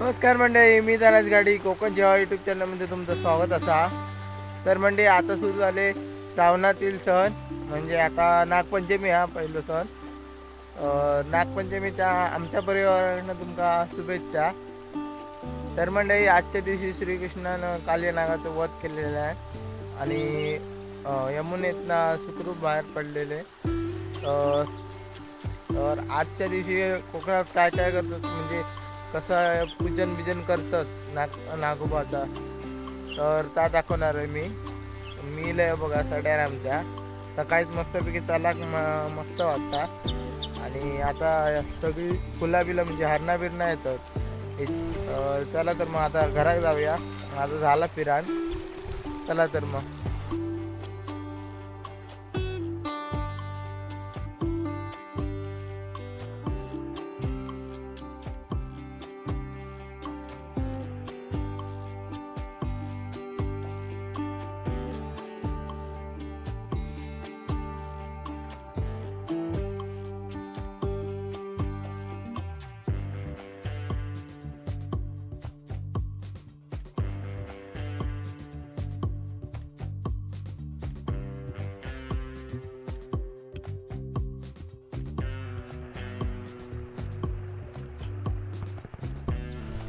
नमस्कार मंडळी मी धनाज गाडी कोकण जेव्हा युट्यूब चॅनलमध्ये तुमचं स्वागत असा. तर म्हणजे आता सुरू झाले श्रावणातील सण म्हणजे आता नागपंचमी हा पहिलं सण. नागपंचमीच्या आमच्या परिवारानं तुमका शुभेच्छा. तर मंडळी आजच्या दिवशी श्रीकृष्णानं काली नागाचं वध केलेलं आहे आणि यमुनेतनं सुखरूप बाहेर पडलेले. तर आजच्या दिवशी कोकणात काय काय करतात म्हणजे कसं पूजन बिजन करतात नाग नागोबाचा. तर त्या दाखवणार आहे मी. मी लय बघा सड्यार आमच्या सकाळीच मस्तपैकी चालाक म- मस्त वाटता. आणि आता सगळी फुला बिला म्हणजे हरणा बिरणा येतात चला तर मग आता घरात जाऊया. माझं झाला फिरान चला तर मग.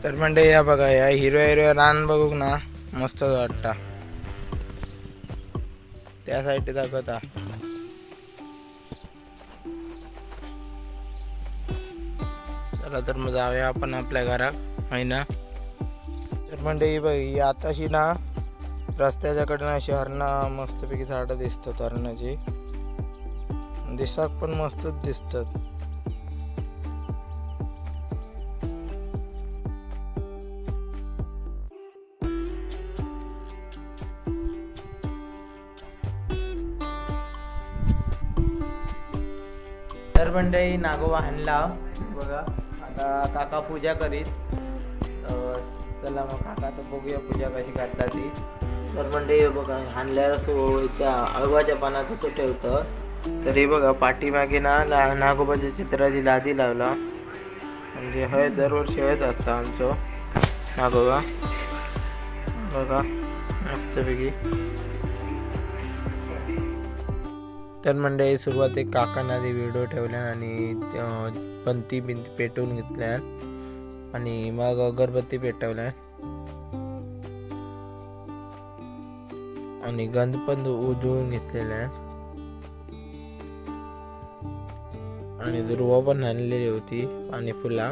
तर म्हणजे या बघा या हिरव्या हिरव्या रान बघू ना मस्तच वाटता. त्या साईड दाखवता. चला तर मग जाऊया आपण आपल्या घरात आहे ना? तर म्हणजे ही बघ ही आताशी ना रस्त्याच्याकडनं अशी हरणं मस्तपैकी झाडं दिसतात हरणाची. दिसाक पण मस्तच दिसतात. तर मंडळी नागोबा हाणला बघा आता काका पूजा करीत. चला मग काका तर बघूया पूजा कशी करतात ती. तर मंडळी बघा हाणल्यावर सोयच्या अळवाच्या पानात असं ठेवतं. तर हे बघा पाठीमागे ना ला नागोबाच्या चित्राची लादी लावला. म्हणजे हय दरवर्षी हयच असतं आमचं. नागोबा बघा मस्तपैकी. तर मंडळी सुरुवातीक काकांना ते व्हिडिओ ठेवल्या आणि बंती पंती बिंती पेटवून घेतल्या आणि मग अगरबत्ती पेटवल्या आणि गंध पण उजळून घेतलेला आहे आणि दुर्वा पण आणलेली होती आणि फुला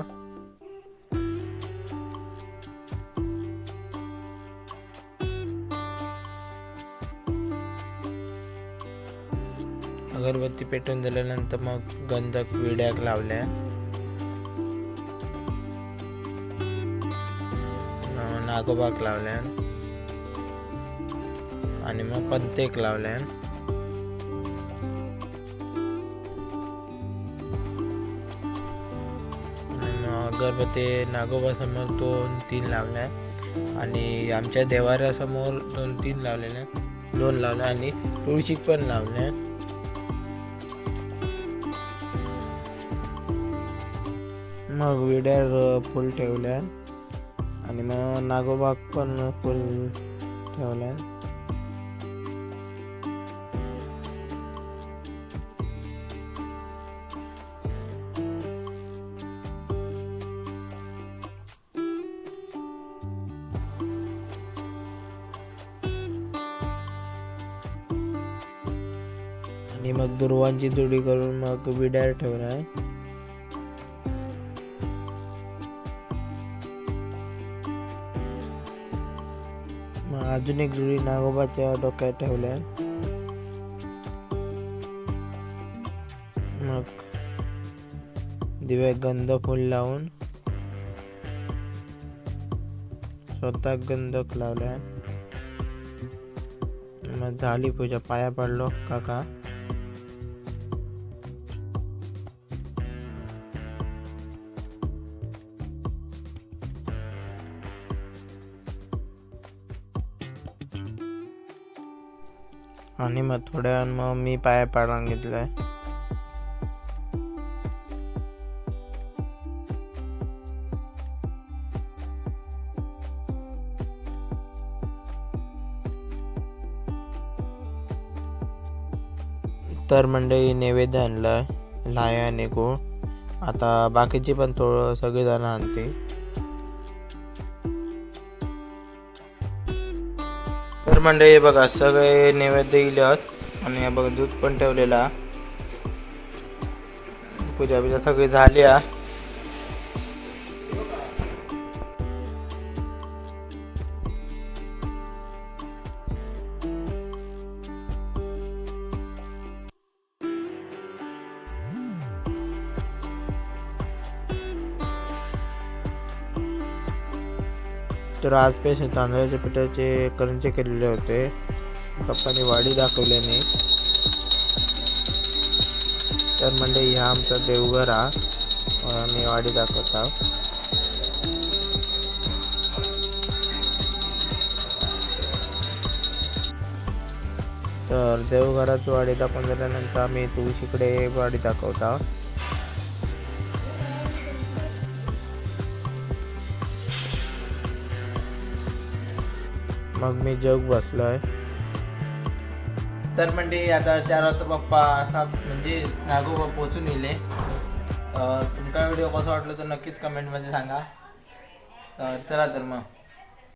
अगरबत्ती पेटून दिल्यानंतर मग गंधक विड्याक लावल्या. नागोबाक लावल्या. आणि मग पंतेक लावल्यान मग अगरबत्ती नागोबा समोर दोन तीन लावल्या. आणि आमच्या देवाऱ्यासमोर दोन तीन लावलेल्या. दोन लावल्या आणि तुळशीक पण लावल्या. मग विड्यार फुल ठेवल्या. आणि मग नागोबाग पण फुल ठेवल्या. आणि मग दुर्वांची जोडी करून मग विड्यार ठेवला आहे मग अजून एक जुळी नागोबाच्या डोक्यात ठेवल्या. मग दिव्या गंध फुल लावून स्वतः गंधक लावल्या. मग झाली पूजा पाया पडलो काका. आणि मग थोड्या मग मी पाया पाडून घेतलाय. आहे तर मंडळी नैवेद्य आणलं लाया आणि गूळ आता बाकीची पण थोडं सगळेजण आणते तर मंडळी बघा सगळे नैवेद्य दिलेत आणि हे बघा दूध पण ठेवलेला. पूजा बिजा सगळी झाली आहे. तर आज पेश तांदळाच्या पिठाचे करंजे केलेले होते. पप्पाने वाडी दाखवल्याने तर म्हणजे ह्या आमचा देवघर हा. आम्ही मी वाडी दाखवता तर देवघरात वाडी दाखवून झाल्यानंतर आम्ही तुळशीकडे वाडी दाखवता मग मी जग बसलो आहे तर म्हणजे आता चार वाजता पप्पा असा म्हणजे नागोबा पोचून येले तुमका व्हिडिओ कसा वाटलं तर नक्कीच कमेंटमध्ये सांगा. चला तर मग.